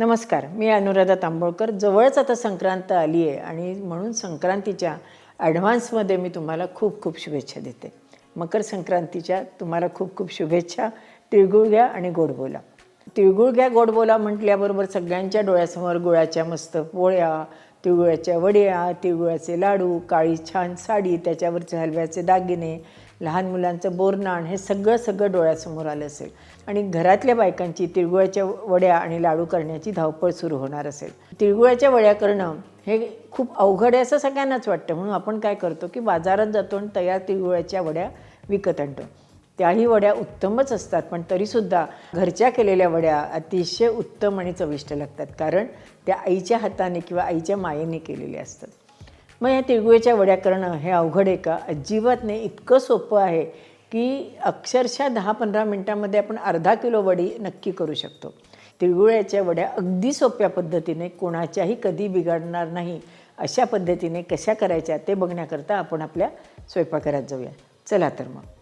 नमस्कार मी अनुराधा तांबोळकर. जवळच आता संक्रांत आली आहे आणि म्हणून संक्रांतीच्या ॲडव्हान्समध्ये मी तुम्हाला खूप खूप शुभेच्छा देते. मकर संक्रांतीच्या तुम्हाला खूप खूप शुभेच्छा. तिळगुळ घ्या आणि गोड बोला. तिळगुळ घ्या गोड बोला म्हटल्याबरोबर सगळ्यांच्या डोळ्यासमोर गुळाच्या मस्त पोळ्या तिळगुळाच्या वड्या तिळगुळाचे लाडू काळी छान साडी त्याच्यावरचे हलव्याचे दागिने लहान मुलांचं बोरनाण हे सगळं सगळं डोळ्यासमोर आलं असेल. आणि घरातल्या बायकांची तिळगुळाच्या वड्या आणि लाडू करण्याची धावपळ सुरू होणार असेल. तिळगुळाच्या वड्या करणं हे खूप अवघड आहे असं सगळ्यांनाच वाटतं. म्हणून आपण काय करतो की बाजारात जातो आणि तयार तिळगुळाच्या वड्या विकत आणतो. त्याही वड्या उत्तमच असतात पण तरीसुद्धा घरच्या केलेल्या वड्या अतिशय उत्तम आणि चविष्ट लागतात. कारण त्या आईच्या हाताने किंवा आईच्या मायेने केलेल्या असतात. मग या तिळगुळ्याच्या वड्या करणं हे अवघड आहे का? अजिबात नाही. इतकं सोपं आहे की अक्षरशः दहा पंधरा मिनटामध्ये आपण अर्धा किलो वडी नक्की करू शकतो. तिळगुळ्याच्या वड्या अगदी सोप्या पद्धतीने कोणाच्याही कधी बिघडणार नाही. अशा पद्धतीने कशा करायच्या ते बघण्याकरता आपण आपल्या स्वयंपाकघरात जाऊया. चला तर मग.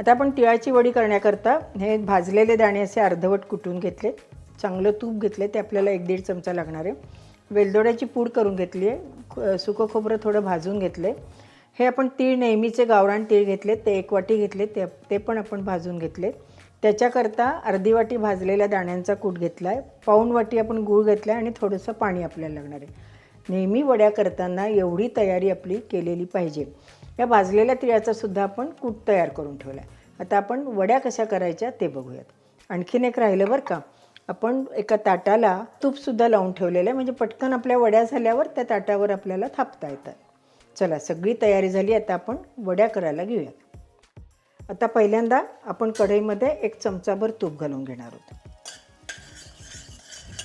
आता आपण तिळाची वडी करण्याकरता हे भाजलेले दाणे असे अर्धवट कुटून घेतले. चांगलं तूप घेतले ते आपल्याला एक दीड चमचा लागणार आहे. वेलदोड्याची पूड करून घेतली आहे. सुकं खोबरं थोडं भाजून घेतलं आहे हे आपण तीळ नेहमीचे गावरान तीळ घेतले ते एक वाटी घेतले ते ते पण आपण भाजून घेतले त्याच्याकरता अर्धी वाटी भाजलेल्या दाण्यांचा कूट घेतला आहे पाऊण वाटी आपण गूळ घेतला आहे आणि थोडंसं पाणी आपल्याला लागणार आहे. नेहमी वड्या करताना एवढी तयारी आपली केलेली पाहिजे. या भाजलेल्या तिळाचा सुद्धा आपण कूट तयार करून ठेवला आहे आता आपण वड्या कशा करायच्या ते बघूयात. आणखीन एक राहिलं बरं का आपण एका ताटाला तूपसुद्धा लावून ठेवलेलं आहे. म्हणजे पटकन आपल्या वड्या झाल्यावर त्या ताटावर आपल्याला थापता येतात. चला सगळी तयारी झाली आता आपण वड्या करायला घेऊयात. आता पहिल्यांदा आपण कढईमध्ये एक चमचाभर तूप घालून घेणार आहोत.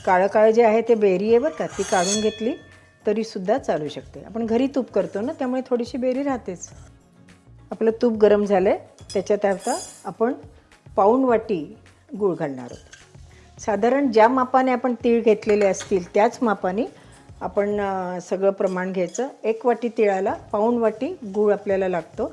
काळं काळं जे आहे ते बेरी आहे बरं का ती काढून घेतली. तरीसुद्धा चालू शकते. आपण घरी तूप करतो ना त्यामुळे थोडीशी बेरी राहतेच. आपलं तूप गरम झालं आहे त्याच्यात आता आपण पाऊंड वाटी गूळ घालणार आहोत. साधारण ज्या मापाने आपण तीळ घेतलेले असतील त्याच मापाने आपण सगळं प्रमाण घ्यायचं. एक वाटी तिळाला पाऊण वाटी गूळ आपल्याला लागतो.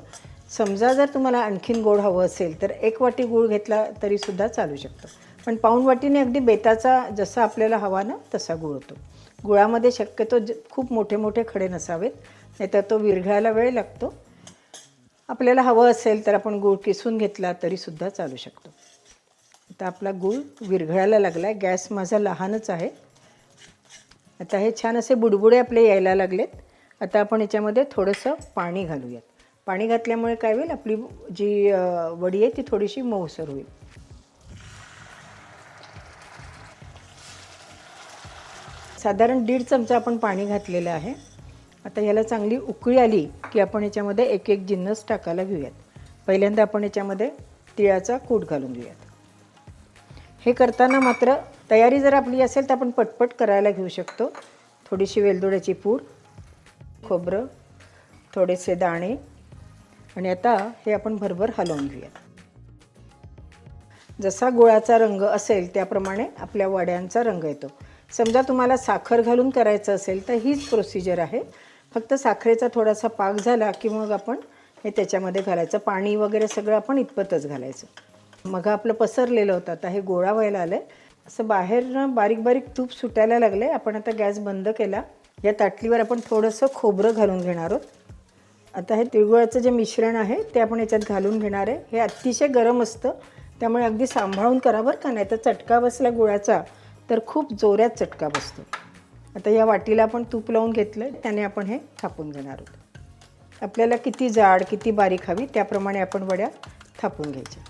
समजा जर तुम्हाला आणखीन गोड हवं असेल तर एक वाटी गूळ घेतला तरीसुद्धा चालू शकतो. पण पाऊण वाटीने अगदी बेताचा जसा आपल्याला हवा ना तसा गूळ होतो. गुळामध्ये शक्यतो ज खूप मोठे मोठे खडे नसावेत नाहीतर तो विरघळायला वेळ लागतो. आपल्याला हवं असेल तर आपण गूळ किसून घेतला तरीसुद्धा चालू शकतो. आता आपला गूळ विरघळायला लागला आहे गॅस माझा लहानच आहे. आता हे छान असे बुडबुडे आपले यायला लागलेत. आता आपण याच्यामध्ये थोडंसं पाणी घालूयात. पाणी घातल्यामुळे काय होईल आपली जी वडी आहे ती थोडीशी मऊसर होईल. साधारण दीड चमचा आपण पाणी घातलेलं आहे. आता याला चांगली उकळी आली की आपण याच्यामध्ये एक एक जिन्नस टाकायला घेऊयात. पहिल्यांदा आपण याच्यामध्ये तिळाचा कूट घालून घेऊयात. हे करताना मात्र तयारी जर आपली असेल तर आपण पटपट करायला घेऊ शकतो. थोडीशी वेलदोड्याची पूड खोबरं थोडेसे दाणे आणि आता हे आपण भरभर हलवून घेऊयात. जसा गुळाचा रंग असेल त्याप्रमाणे आपल्या वड्यांचा रंग येतो. समजा तुम्हाला साखर घालून करायचं असेल तर हीच प्रोसिजर आहे. फक्त साखरेचा थोडासा पाक झाला की मग आपण हे त्याच्यामध्ये घालायचं. पाणी वगैरे सगळं आपण इतपतच घालायचं. मग आपलं पसरलेलं होतं. आता हे गोळा व्हायला आलं आहे असं बाहेरनं बारीक बारीक तूप सुटायला लागलं आहे आपण आता गॅस बंद केला. या ताटलीवर आपण थोडंसं खोबरं घालून घेणार आहोत. आता हे तिळगुळाचं जे मिश्रण आहे ते आपण याच्यात घालून घेणार आहे. हे अतिशय गरम असतं. त्यामुळे अगदी सांभाळून करा बरं का. नाही तर चटका बसला गुळाचा. तर खूप जोरात चटका बसतो. आता या वाटीला आपण तूप लावून घेतलं त्याने आपण हे थापून घेणार आहोत. आपल्याला किती जाड किती बारीक हवी त्याप्रमाणे आपण वड्या थापून घ्यायच्या.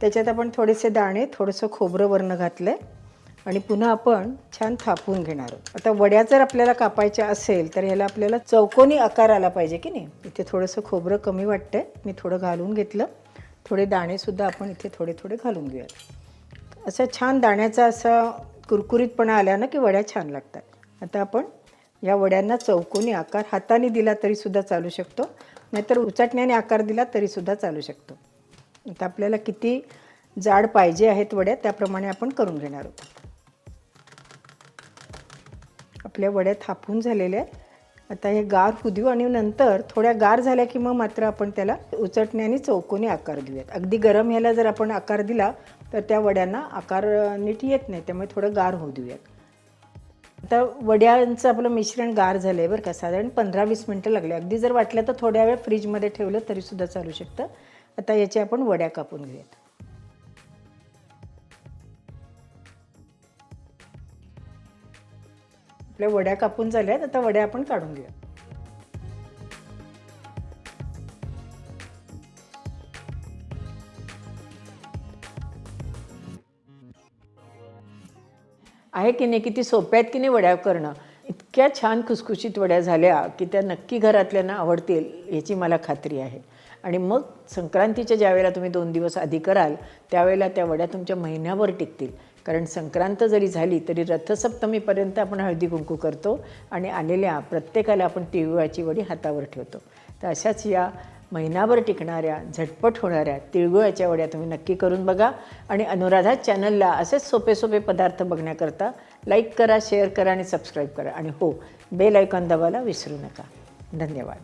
त्याच्यात आपण थोडेसे दाणे थोडंसं खोबरं वरनं घातलं आहे आणि पुन्हा आपण छान थापून घेणार आहोत. आता वड्या जर आपल्याला कापायच्या असेल तर ह्याला आपल्याला चौकोनी आकार आला पाहिजे की नाही? इथे थोडंसं खोबरं कमी वाटतंय मी थोडं घालून घेतलं. थोडे दाणेसुद्धा आपण इथे थोडे थोडे घालून घेऊयात. असं छान दाण्याचा असा कुरकुरीतपणा आला ना की वड्या छान लागतात. आता आपण या वड्यांना चौकोनी आकार हाताने दिला तरीसुद्धा चालू शकतो. नाहीतर उचाटण्याने आकार दिला तरीसुद्धा चालू शकतो. आता आपल्याला किती जाड पाहिजे आहेत वड्या त्याप्रमाणे आपण करून घेणार आहोत. आपल्या वड्या थापून झालेल्या आहेत. आता हे गार होऊ देऊ आणि नंतर थोड्या गार झाल्या की मग मात्र आपण त्याला उचटणे आणि चौकोनी आकार देऊयात. अगदी गरम ह्याला जर आपण आकार दिला तर त्या वड्यांना आकार नीट येत नाही. त्यामुळे थोडं गार होऊ देऊयात. आता वड्यांचं आपलं मिश्रण गार झालं आहे बरं का. साधारण पंधरा वीस मिनटं लागले. अगदी जर वाटलं तर थोड्या वेळ फ्रीजमध्ये ठेवलं तरीसुद्धा चालू शकतं. आता याच्या आपण वड्या कापून घेऊयात. आपल्या वड्या कापून झाल्यात आता वड्या आपण काढून घेऊया. आहे की नाही किती सोप्या आहेत की नाही वड्या करणं? इतक्या छान खुसखुशीत वड्या झाल्या की त्या नक्की घरातल्यांना आवडतील याची मला खात्री आहे. आणि मग संक्रांतीच्या ज्यावेळेला तुम्ही दोन दिवस आधी कराल त्यावेळेला त्या वड्या तुमच्या महिन्याभर टिकतील. कारण संक्रांत जरी झाली तरी रथसप्तमीपर्यंत आपण हळदी कुंकू करतो आणि आलेल्या प्रत्येकाला आपण तिळगुळाची वडी हातावर ठेवतो. तर अशाच या महिनाभर टिकणाऱ्या झटपट होणाऱ्या तिळगुळाच्या वड्या तुम्ही नक्की करून बघा आणि अनुराधा चॅनलला असेच सोपे सोपे पदार्थ बघण्याकरता लाईक करा शेअर करा आणि सबस्क्राईब करा. आणि हो बेल आयकॉन दाबायला विसरू नका. धन्यवाद.